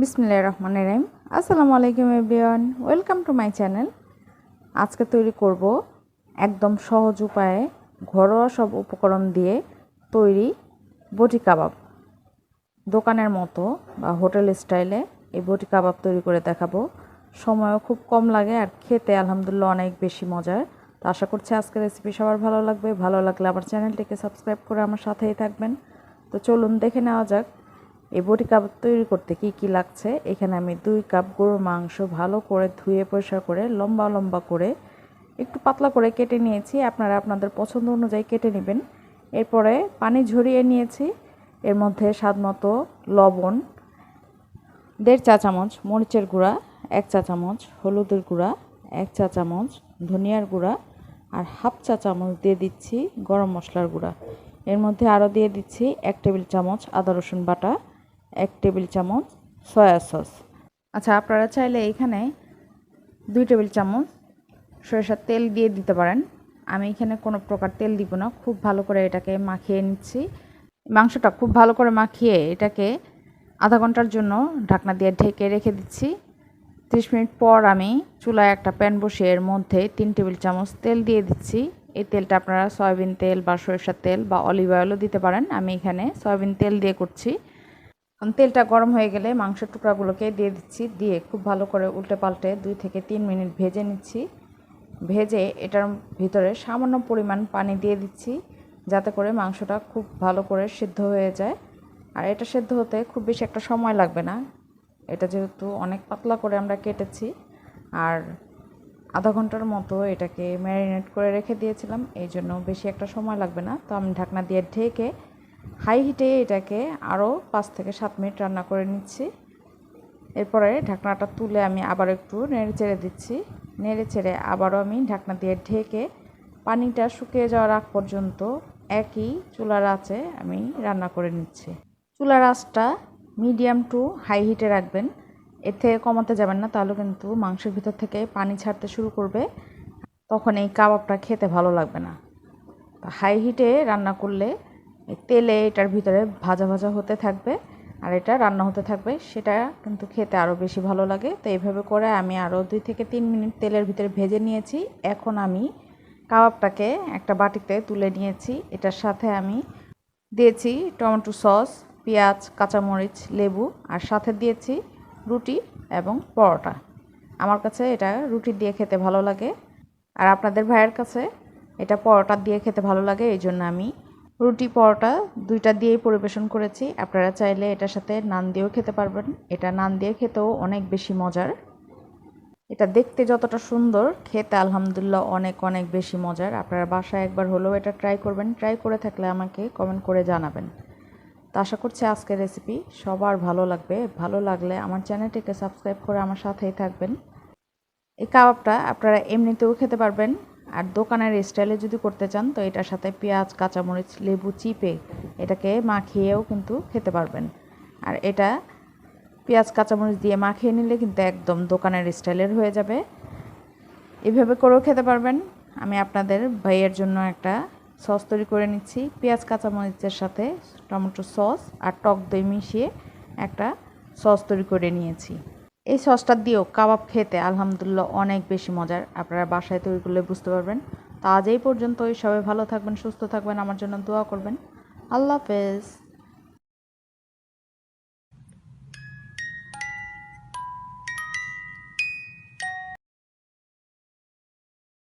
বিসমিল্লাহির রহমানির রহিম। আসসালামু আলাইকুম everyone, welcome to my channel. আজকে তৈরি করব একদম সহজ উপায়ে ঘরোয়া সব উপকরণ দিয়ে তৈরি বটি কাবাব। দোকানের মতো বা হোটেল স্টাইলে এই বটি কাবাব তৈরি করে দেখাবো। সময়ও খুব কম লাগে আর খেতে আলহামদুলিল্লাহ অনেক বেশি মজার। তো আশা করছি আজকের রেসিপি সবার ভালো লাগবে। ভালো লাগলে আমার চ্যানেলটিকে সাবস্ক্রাইব করে আমার সাথেই থাকবেন। তো চলুন দেখে নেওয়া যাক এই বটি কাবাব তৈরি করতে কি কি লাগছে? এখানে আমি দুই কাপ গরুর মাংস ভালো করে ধুয়ে পরিষ্কার করে লম্বা লম্বা করে একটু পাতলা করে কেটে নিয়েছি। আপনারা আপনাদের পছন্দ অনুযায়ী কেটে নেবেন। এরপরে পানি ঝরিয়ে নিয়েছি। এর মধ্যে স্বাদ মতো লবণ, দেড় চা চামচ মরিচের গুঁড়া, এক চা চামচ হলুদের গুঁড়া, এক চা চামচ ধনিয়ার গুঁড়া আর হাফ চা চামচ দিয়ে দিচ্ছি গরম মশলার গুঁড়া। এর মধ্যে আরও দিয়ে দিচ্ছি এক টেবিল চামচ আদা রসুন বাটা এক টেবিল চামচ সয়া সস। আচ্ছা আপনারা চাইলে এখানে দুই টেবিল চামচ সরিষার তেল দিয়ে দিতে পারেন। আমি এখানে কোনো প্রকার তেল দিব না, খুব ভালো করে এটাকে মাখিয়ে নিচ্ছি। মাংসটা খুব ভালো করে মাখিয়ে এটাকে আধা ঘণ্টার জন্য ঢাকনা দিয়ে ঢেকে রেখে দিচ্ছি। ত্রিশ মিনিট পর আমি চুলায় একটা প্যান বসিয়ে এর মধ্যে তিন টেবিল চামচ তেল দিয়ে দিচ্ছি। এই তেলটা আপনারা সয়াবিন তেল বা সরিষার তেল বা অলিভ অয়েলও দিতে পারেন। আমি এখানে সয়াবিন তেল দিয়ে করছি। তেলটা গরম হয়ে গেলে মাংসের টুকরাগুলোকে দিয়ে দিচ্ছি। দিয়ে খুব ভালো করে উল্টে পাল্টে দুই থেকে তিন মিনিট ভেজে নিচ্ছি। ভেজে এটার ভিতরে সামান্য পরিমাণ পানি দিয়ে দিচ্ছি যাতে করে মাংসটা খুব ভালো করে সিদ্ধ হয়ে যায়। আর এটা সেদ্ধ হতে খুব বেশি একটা সময় লাগবে না। এটা যেহেতু অনেক পাতলা করে আমরা কেটেছি। আর আধা ঘণ্টার মতো এটাকে ম্যারিনেট করে রেখে দিয়েছিলাম। এই জন্য বেশি একটা সময় লাগবে না। তো আমি ঢাকনা দিয়ে ঢেকে হাই হিটে এটাকে আরও পাঁচ থেকে সাত মিনিট রান্না করে নিচ্ছি। এরপরে ঢাকনাটা তুলে আমি আবার একটু নেড়ে চেড়ে দিচ্ছি। নেড়ে চেড়ে আবারও আমি ঢাকনা দিয়ে ঢেকে পানিটা শুকিয়ে যাওয়ার আগ পর্যন্ত একই চুলার আঁচে আমি রান্না করে নিচ্ছি। চুলার আঁচটা মিডিয়াম টু হাই হিটে রাখবেন। এর থেকে কমাতে যাবেন না, তাহলে কিন্তু মাংসের ভিতর থেকে পানি ছাড়তে শুরু করবে। তখন এই কাবাবটা খেতে ভালো লাগবে না। হাই হিটে রান্না করলে তেলে এটার ভিতরে ভাজা ভাজা হতে থাকবে আর এটা রান্না হতে থাকবে, সেটা কিন্তু খেতে আরও বেশি ভালো লাগে। তো এইভাবে করে আমি আরও দুই থেকে তিন মিনিট তেলের ভিতরে ভেজে নিয়েছি। এখন আমি কাবাবটাকে একটা বাটিতে তুলে নিয়েছি। এটার সাথে আমি দিয়েছি টমেটো সস, পেঁয়াজ, কাঁচামরিচ, লেবু আর সাথে দিয়েছি রুটি এবং পরোটা। আমার কাছে এটা রুটি দিয়ে খেতে ভালো লাগে। আর আপনাদের ভাইয়ের কাছে এটা পরোটা দিয়ে খেতে ভালো লাগে, এই জন্য আমি রুটি পরোটা দুইটা দিয়েই পরিবেশন করেছি। আপনারা চাইলে এটার সাথে নান দিয়েও খেতে পারবেন। এটা নান দিয়ে খেতেও অনেক বেশি মজার। এটা দেখতে যতটা সুন্দর, খেতে আলহামদুলিল্লাহ অনেক অনেক বেশি মজার। আপনারা বাসায় একবার হলেও এটা ট্রাই করবেন। ট্রাই করে থাকলে আমাকে কমেন্ট করে জানাবেন। তো আশা করছি আজকের রেসিপি সবার ভালো লাগবে। ভালো লাগলে আমার চ্যানেলটিকে সাবস্ক্রাইব করে আমার সাথেই থাকবেন। এই কাবাবটা আপনারা এমনিতেও খেতে পারবেন। আর দোকানের স্টাইলে যদি করতে চান, তো এটার সাথে পেঁয়াজ, কাঁচামরিচ, লেবু, চিপে এটাকে মাখিয়েও কিন্তু খেতে পারবেন। আর এটা পেঁয়াজ, কাঁচামরিচ দিয়ে মাখিয়ে নিলে কিন্তু একদম দোকানের স্টাইলের হয়ে যাবে। এভাবে করেও খেতে পারবেন। আমি আপনাদের ভাইয়ের জন্য একটা সস তৈরি করে নিচ্ছি। পেঁয়াজ, কাঁচামরিচের সাথে টমেটো সস আর টক দই মিশিয়ে একটা সস তৈরি করে নিয়েছি। এই সসটা দিয়েও কাবাব খেতে আলহামদুলিল্লাহ অনেক বেশি মজার। আপনারা বাসায় তৈরি করলে বুঝতে পারবেন। তা আজ এই পর্যন্তই। সবাই ভালো থাকবেন, সুস্থ থাকবেন। আমার জন্য দোয়া করবেন। আল্লাহ হাফেজ।